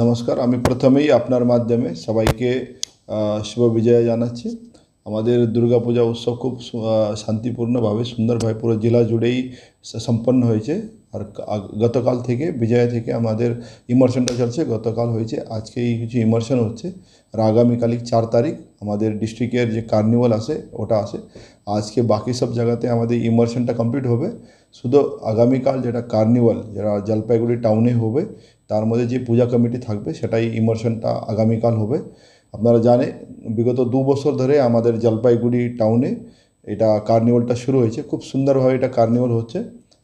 নমস্কার আমি প্রথমেই আপনার মাধ্যমে সবাইকে শুভ বিজয় জানাচ্ছি। আমাদের দুর্গাপূজা উৎসব খুব শান্তিপূর্ণভাবে, সুন্দরভাবে পুরো জেলা জুড়েই সম্পন্ন হয়েছে। আর গতকাল থেকে, বিজয়া থেকে আমাদের ইমার্শনটা চলছে। গতকাল হয়েছে আজকে এই কিছু ইমার্শন হচ্ছে। আর আগামীকালই চার তারিখ আমাদের ডিস্ট্রিক্টের যে কার্নিভাল আছে ওটা আছে আজকে বাকি সব জায়গাতে আমাদের ইমার্শনটা কমপ্লিট হবে। শুধু আগামীকাল যেটা কার্নিভাল, যেটা জলপাইগুড়ি টাউনে হবে, তার মধ্যে যে পূজা কমিটি থাকবে, সেটাই ইমার্শনটা আগামীকাল হবে। আপনারা জানে বিগত দু বছর ধরে আমাদের জলপাইগুড়ি টাউনে এটা কার্নিভালটা শুরু হয়েছে। খুব সুন্দরভাবে এটা কার্নিভাল হচ্ছে।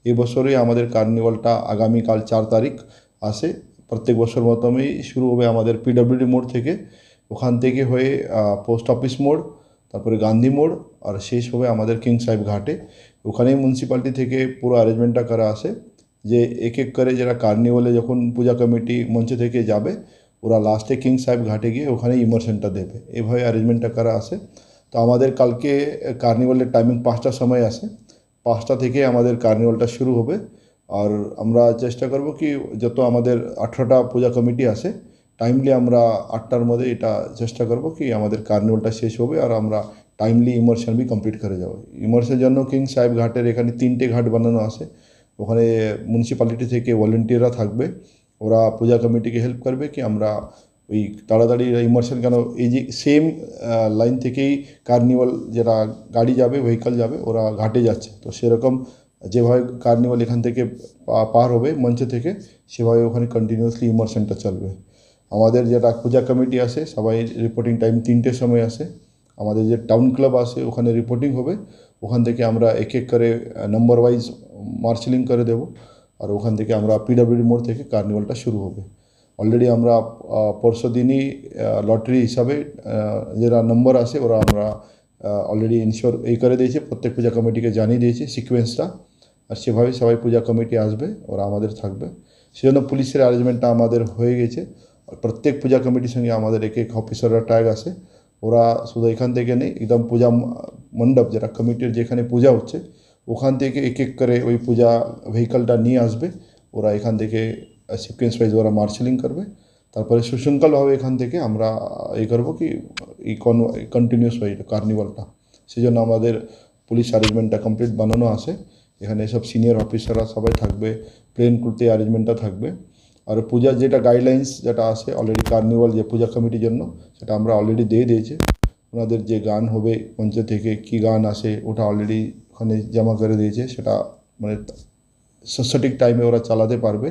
এই বছরই আমাদের কার্নিভালটা আগামীকাল চার তারিখ আসে। প্রত্যেক বছর মতনই শুরু হবে আমাদের পিডব্লিউডি মোড় থেকে। ওখান থেকে হয়ে পোস্ট অফিস মোড়, তারপরে গান্ধী মোড়, আর শেষ হবে আমাদের কিং সাহেব ঘাটে। ওখানেই মিউনিসিপ্যালিটি থেকে পুরো অ্যারেঞ্জমেন্টটা করা আসে। যে এক এক করে যারা কার্নিভালে যখন পূজা কমিটি মঞ্চ থেকে যাবে ওরা লাস্টে কিং সাহেব ঘাটে গিয়ে ওখানে ইমার্শনটা দেবে। এভাবে অ্যারেঞ্জমেন্টটা করা আছে। তো আমাদের কালকে কার্নিভালের টাইমিং পাঁচটার সময় আছে। পাঁচটা থেকে আমাদের কার্নিভালটা শুরু হবে। আর আমরা চেষ্টা করব কি, যত আমাদের আঠেরোটা পূজা কমিটি আছে টাইমলি আমরা আটটার মধ্যে এটা চেষ্টা করব কি, আমাদের কার্নিভালটা শেষ হবে আর আমরা টাইমলি ইমার্শন বি কমপ্লিট করে যাব। ইমার্শনের জন্য কিং সাহেব ঘাটের এখানে তিনটে ঘাট বানানো আছে। ওখানে মিউনিসিপ্যালিটি থেকে ভলেন্টিয়াররা থাকবে। ওরা পূজা কমিটিকে হেল্প করবে কি আমরা ওই তাড়াতাড়ি ইমার্শন কেন, এই যে সেম লাইন থেকেই কার্নিভাল যেটা গাড়ি যাবে ভেহিকাল যাবে, ওরা ঘাটে যাচ্ছে। তো সেরকম যেভাবে কার্নিভাল এখান থেকে পার হবে, মঞ্চ থেকে, সেভাবে ওখানে কন্টিনিউয়াসলি ইমার্শনটা চলবে। আমাদের যেটা পূজা কমিটি আছে, সবাই রিপোর্টিং টাইম তিনটের সময় আসে। আমাদের যে টাউন ক্লাব আছে, ওখানে রিপোর্টিং হবে। ওখান থেকে আমরা এক এক করে নম্বর ওয়াইজ মার্শালিং করে দেব। আর ওখান থেকে আমরা পিডব্লিউডি মোড় থেকে কার্নিভালটা শুরু হবে। অলরেডি আমরা পরশু দিনই লটারি হিসাবে যারা নম্বর আছে ওরা আমরা অলরেডি ইনশিওর এই করে দিয়েছি, প্রত্যেক পূজা কমিটিকে জানিয়ে দিয়েছি সিকোয়েন্সটা আর সেভাবে সবাই পূজা কমিটি আসবে, ওরা আমাদের থাকবে। সেজন্য পুলিশের অ্যারেঞ্জমেন্টটা আমাদের হয়ে গেছে। আর প্রত্যেক পূজা কমিটির সঙ্গে আমাদের এক এক অফিসাররা ট্যাগ আছে। ওরা শুধু এখান থেকে নেই, একদম পূজা মণ্ডপ, যেটা কমিটির যেখানে পূজা হচ্ছে ওখান থেকে এক এক করে ওই পূজা ভেহিকলটা নিয়ে আসবে। ওরা এখান থেকে সিকোয়েন্স ওয়াইজ ওরা মার্শালিং করবে। তারপরে সুশৃঙ্খলভাবে এখান থেকে আমরা এই করব কি, এই কন্টিনিউস ওয়াইজ কার্নিভালটা সেই জন্য আমাদের পুলিশ অ্যারেঞ্জমেন্টটা কমপ্লিট বানানো আছে। এখানে সব সিনিয়র অফিসাররা সবাই থাকবে প্লেন করতে অ্যারেঞ্জমেন্টটা থাকবে। আর পূজার যেটা গাইডলাইন্স যেটা আছে অলরেডি কার্নিভাল যে পূজা কমিটির জন্য, সেটা আমরা অলরেডি দিয়ে দিয়েছি। ওনাদের যে গান হবে, মঞ্চ থেকে কি গান আসে, ওটা অলরেডি ওখানে জমা করে দিয়েছে সেটা মানে সঠিক টাইমে ওরা চালাতে পারবে।